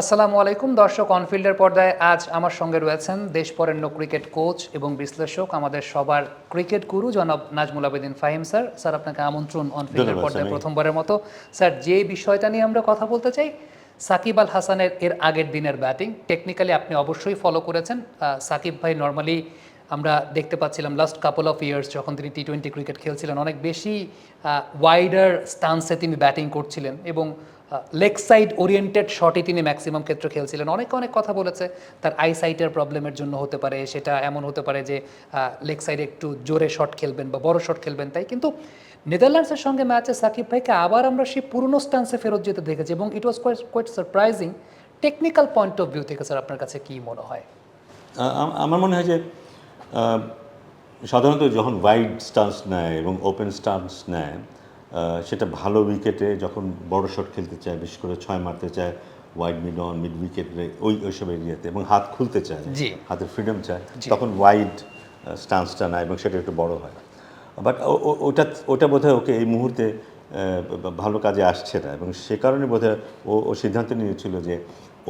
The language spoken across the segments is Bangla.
আসসালামু আলাইকুম দর্শক অনফিল্ডের পর্দায় আজ আমার সঙ্গে রয়েছেন দেশপরেণ্য ক্রিকেট কোচ এবং বিশ্লেষক আমাদের সবার ক্রিকেট গুরু জনাব নাজমুল আবেদিন ফাহিম স্যার। স্যার আপনাকে আমন্ত্রণ অনফিল্ডের পর্দায় প্রথমবারের মতো। স্যার যে বিষয়টা নিয়ে আমরা কথা বলতে চাই সাকিব আল হাসানের এর আগের দিনের ব্যাটিং। টেকনিক্যালি আপনি অবশ্যই ফলো করেছেন। সাকিব ভাই নর্মালি আমরা দেখতে পাচ্ছিলাম লাস্ট কাপল অফ ইয়ার্স যখন তিনি টি টোয়েন্টি ক্রিকেট খেলছিলেন অনেক বেশি ওয়াইডার স্টান্সে তিনি ব্যাটিং করছিলেন এবং লেগ সাইড ওরিয়েন্টেড শটই তিনি ম্যাক্সিমাম ক্ষেত্রে খেলছিলেন। অনেক অনেক কথা বলেছে, তার আই সাইটের প্রবলেমের জন্য হতে পারে, সেটা এমন হতে পারে যে লেগ সাইডে একটু জোরে শট খেলবেন বা বড় শট খেলবেন তাই। কিন্তু নেদারল্যান্ডসের সঙ্গে ম্যাচে সাকিব ভাইকে আবার আমরা সেই পুরনো স্টান্সে ফেরত যেতে দেখেছি এবং it was quite quite surprising technical point of view থেকে স্যার আপনার কাছে কী মনে হয়? আমার মনে হয় যে সাধারণত যখন ওয়াইড স্টান্স নেয় এবং ওপেন স্টান্স নেয় সেটা ভালো উইকেটে যখন বড় শট খেলতে চায় বিশেষ করে ছয় মারতে চায় ওয়াইড মিড অন মিড উইকেটে ওই ওইসব এরিয়াতে এবং হাত খুলতে চায় হাতের ফ্রিডম চায় তখন ওয়াইড স্টান্সটা নেয় এবং সেটা একটু বড় হয়। বাট ওটা ওটা বোধহয় ওকে এই মুহূর্তে ভালো কাজে আসছে না এবং সে কারণে বোধহয় ও ও সিদ্ধান্ত নিয়েছিল যে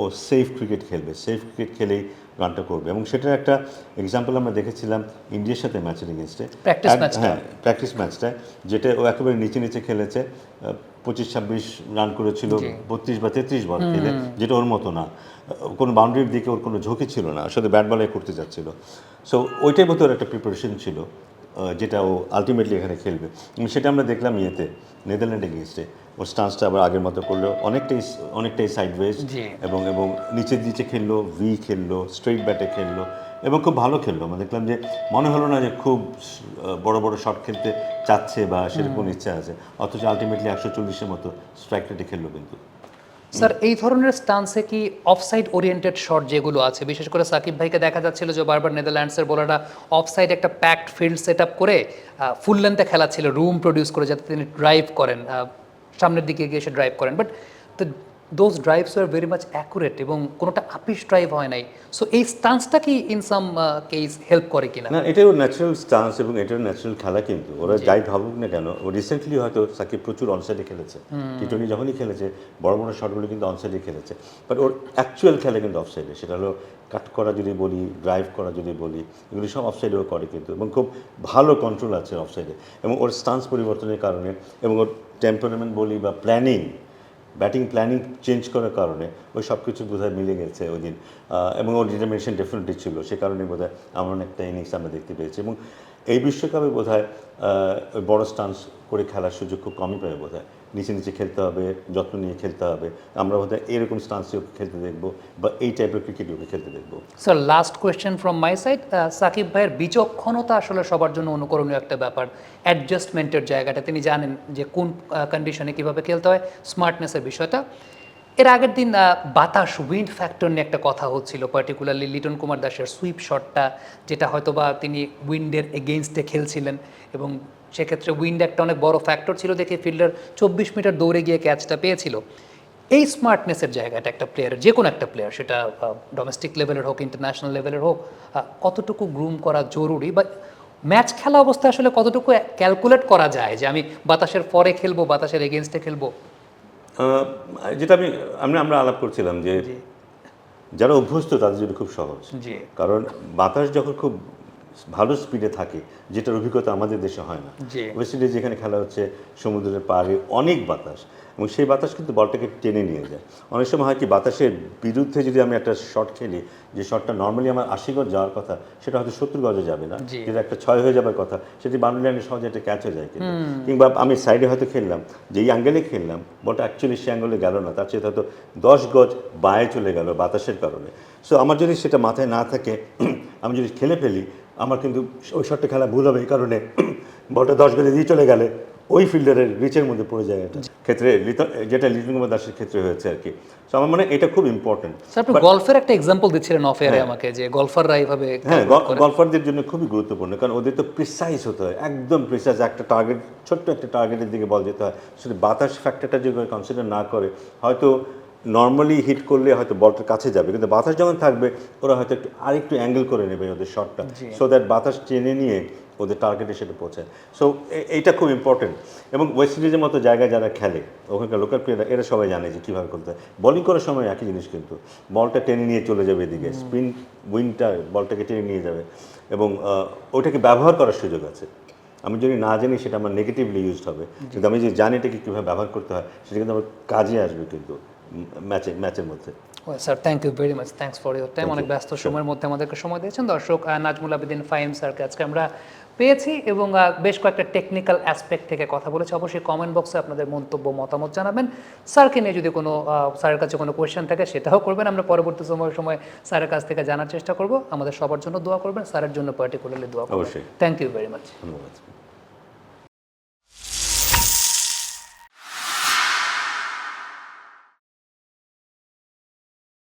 ও সেফ ক্রিকেট খেলবে। সেফ ক্রিকেট খেলেই রানটা করবে। এবং সেটার একটা এক্সাম্পল আমরা দেখেছিলাম ইন্ডিয়ার সাথে ম্যাচের এগেনস্টে হ্যাঁ প্র্যাকটিস ম্যাচটা যেটা ও একেবারে নিচে নিচে খেলেছে। পঁচিশ ছাব্বিশ রান করেছিল বত্রিশ বা তেত্রিশ বল খেলে যেটা ওর মতো না। কোনো বাউন্ডারির দিকে ওর কোনো ঝুঁকি ছিল না। আসলে ব্যাট বলে করতে যাচ্ছিল। সো ওইটাই মতো ওর একটা প্রিপারেশন ছিল। যেটা ও আলটিমেটলি এখানে খেলবে। সেটা আমরা দেখলাম ইয়েতে নেদারল্যান্ডে গিয়েছে ওর স্টান্সটা আবার আগের মতো করল অনেকটাই অনেকটাই সাইডওয়েজ জি। এবং এবং নিচের দিকে খেললো ভি খেললো স্ট্রেট ব্যাটে খেললো এবং খুব ভালো খেললো। আমরা দেখলাম যে মনে হলো না যে খুব বড় বড় শট খেলতে চাচ্ছে বা সেরকম ইচ্ছা আছে। অথচ আলটিমেটলি একশো চল্লিশের মতো স্ট্রাইক রেটে খেললো কিন্তু। স্যার, এই ধরনের স্টান্সে কি অফসাইড ওরিয়েন্টেড শট যেগুলো আছে, বিশেষ করে সাকিব ভাইকে দেখা যাচ্ছিল যে বারবার নেদারল্যান্ডসের বোলাররা অফসাইড একটা প্যাকড ফিল্ড সেট আপ করে ফুল লেন্থে খেলা ছিল রুম প্রডিউস করে, যাতে তিনি ড্রাইভ করেন সামনের দিকে গিয়ে এসে ড্রাইভ করেন। But those drives are very much accurate এবং কোনোটা আপিস ড্রাইভ হয় নাই। সো এই স্টান্সটা কি ইন সাম কেস হেল্প করে কিনা? না এটাও ন্যাচারাল স্টান্স এবং এটাও ন্যাচারাল খেলা কিন্তু। ওরা যাই ভাবুক না কেন ও রিসেন্টলি হয়তো সাকিব প্রচুর অনসাইডে খেলেছে। টি টোয়েন্টি যখনই খেলেছে বড় বড় শটগুলো কিন্তু অনসাইডে খেলেছে। বাট ওর অ্যাকচুয়াল খেলা কিন্তু অফসাইডে সেটা হলো কাট করা যদি বলি ড্রাইভ করা যদি বলি এগুলি সব অফসাইডেও করে কিন্তু। এবং খুব ভালো কন্ট্রোল আছে অফসাইডে এবং ওর স্টান্স পরিবর্তনের কারণে এবং ওর টেম্পারমেন্ট বলি বা প্ল্যানিং ব্যাটিং প্ল্যানিং চেঞ্জ করার কারণে ওই সব কিছু বোধহয় মিলে গেছে ওই দিন। এবং ওর ডিটারমিনেশন ডেফিনেটলি ছিল, সে কারণে বোধ হয় এমন একটা ইনিংস আমরা দেখতে পেয়েছি। এবং এই বিশ্বকাপে বোধ হয় বড় স্টান্স করে খেলার সুযোগ খুব কমই পাবে বোধহয়। নিচে নিচে খেলতে হবে, যত্ন নিয়ে খেলতে হবে। আমরা বোধহয় এরকম স্টান্সে ওকে খেলতে দেখব বা এই টাইপের ক্রিকেট ওকে খেলতে দেখব। Sir last question from my side Shakib ভাইয়ের বিচক্ষণতা আসলে সবার জন্য অনুকরণীয় একটা ব্যাপার। অ্যাডজাস্টমেন্টের জায়গাটা। তিনি জানেন যে কোন কন্ডিশনে কীভাবে খেলতে হয় স্মার্টনেসের বিষয়টা। এর আগের দিন বাতাস উইন্ড ফ্যাক্টর নিয়ে একটা কথা হচ্ছিল পার্টিকুলারলি লিটন কুমার দাসের সুইপ শটটা যেটা হয়তো বা তিনি উইন্ডের এগেনস্টে খেলছিলেন এবং সেক্ষেত্রে উইন্ড একটা অনেক বড় ফ্যাক্টর ছিল দেখে ফিল্ডার চব্বিশ মিটার দৌড়ে গিয়ে ক্যাচটা পেয়েছিল। এই স্মার্টনেসের জায়গাটা একটা প্লেয়ারের যে কোনো একটা প্লেয়ার সেটা ডোমেস্টিক লেভেলের হোক ইন্টারন্যাশনাল লেভেলের হোক কতটুকু গ্রুম করা জরুরি বা ম্যাচ খেলা অবস্থায় আসলে কতটুকু ক্যালকুলেট করা যায় যে আমি বাতাসের পরে খেলব বাতাসের এগেনস্টে খেলব? যেটা আমি আমরা আমরা আলাপ করছিলাম যে যারা অভ্যস্ত তাদের জন্য খুব সহজ। জি। কারণ বাতাস যখন খুব ভালো স্পিডে থাকে যেটার অভিজ্ঞতা আমাদের দেশে হয় না। ওয়েস্ট ইন্ডিজ যেখানে খেলা হচ্ছে সমুদ্রের পাড়ে অনেক বাতাস এবং সেই বাতাস কিন্তু বলটাকে টেনে নিয়ে যায়। অনেক সময় হয় কি বাতাসের বিরুদ্ধে যদি আমি একটা শট খেলি যে শটটা নর্মালি আমার আশি গজ যাওয়ার কথা সেটা হয়তো সত্তর গজে যাবে না। যেটা একটা ছয় হয়ে যাবার কথা সেটি বাউন্ডারি লাইনে সহজে একটা ক্যাচ হয়ে যায় কিন্তু। কিংবা আমি সাইডে হয়তো খেললাম যেই অ্যাঙ্গেলে খেললাম বলটা অ্যাকচুয়ালি সে অ্যাঙ্গেলে গেল না তার চেয়ে হয়তো দশ গজ বায়ে চলে গেল বাতাসের কারণে। সো আমার যদি সেটা মাথায় না থাকে আমি যদি খেলে ফেলি আমার কিন্তু ওই শটটা খেলা ভুল হবে এই কারণে বলটা দশ গজে দিয়ে চলে গেলে ওই ফিল্ডারের রিচের মধ্যে পড়ে যায় এটা। ক্ষেত্রে যেটা লিটন কুমার দাসের ক্ষেত্রে হয়েছে আর কি। সো আমার মনে হয় এটা খুব ইম্পর্টেন্ট স্যার আপনি গল্ফের একটা এক্সাম্পল দিচ্ছিলেন অফ এয়ারে আমাকে যে গলফাররা এইভাবে হ্যাঁ গলফারদের জন্য খুবই গুরুত্বপূর্ণ কারণ ওদের তো প্রিসাইজ হতে হয় একদম প্রিসাইজ একটা টার্গেট ছোট্ট একটা টার্গেটের দিকে বল যেতে হয়। শুধু বাতাস ফ্যাক্টরটা যদি কনসিডার না করে হয়তো নর্মালি হিট করলে হয়তো বলটার কাছে যাবে কিন্তু বাতাস যখন থাকবে ওরা হয়তো একটু আরেকটু অ্যাঙ্গেল করে নেবে ওদের শটটা সো দ্যাট বাতাস টেনে নিয়ে ওদের টার্গেটে সেটা পৌঁছায়। সো এইটা খুব ইম্পর্টেন্ট এবং ওয়েস্ট ইন্ডিজের মতো জায়গায় যারা খেলে ওখানকার লোকাল প্লেয়াররা এরা সবাই জানে যে কীভাবে করতে হয়। বলিং করার সময় একই জিনিস কিন্তু বলটা টেনে নিয়ে চলে যাবে এদিকে স্পিন উইনটা বলটাকে টেনে নিয়ে যাবে। এবং ওটাকে ব্যবহার করার সুযোগ আছে। আমি যদি না জানি সেটা আমার নেগেটিভলি ইউজড হবে। কিন্তু আমি যদি জানি এটাকে কীভাবে ব্যবহার করতে হয় সেটা কিন্তু আমার কাজে আসবে কিন্তু। ম্যাচে ম্যাচের মধ্যে। Sir thank you very much thanks for your time অনেক ব্যস্ত সময়ের মধ্যে আমাদেরকে সময় দিয়েছেন। দর্শক নাজমুল আবেদিন ফাইম স্যারকে আজকে আমরা পেয়েছি এবং বেশ কয়েকটা টেকনিক্যাল অ্যাসপেক্ট থেকে কথা বলেছি। অবশ্যই কমেন্ট বক্সে আপনাদের মন্তব্য মতামত জানাবেন। স্যারকে নিয়ে যদি কোনো স্যারের কাছে কোনো কোয়েশ্চেন থাকে সেটাও করবেন। আমরা পরবর্তী সময় সময় স্যারের কাছ থেকে জানার চেষ্টা করব। আমাদের সবার জন্য দোয়া করবেন। স্যারের জন্য পার্টিকুলারলি দোয়া করবেন। থ্যাংক ইউ ভেরি মাচ ধন্যবাদ।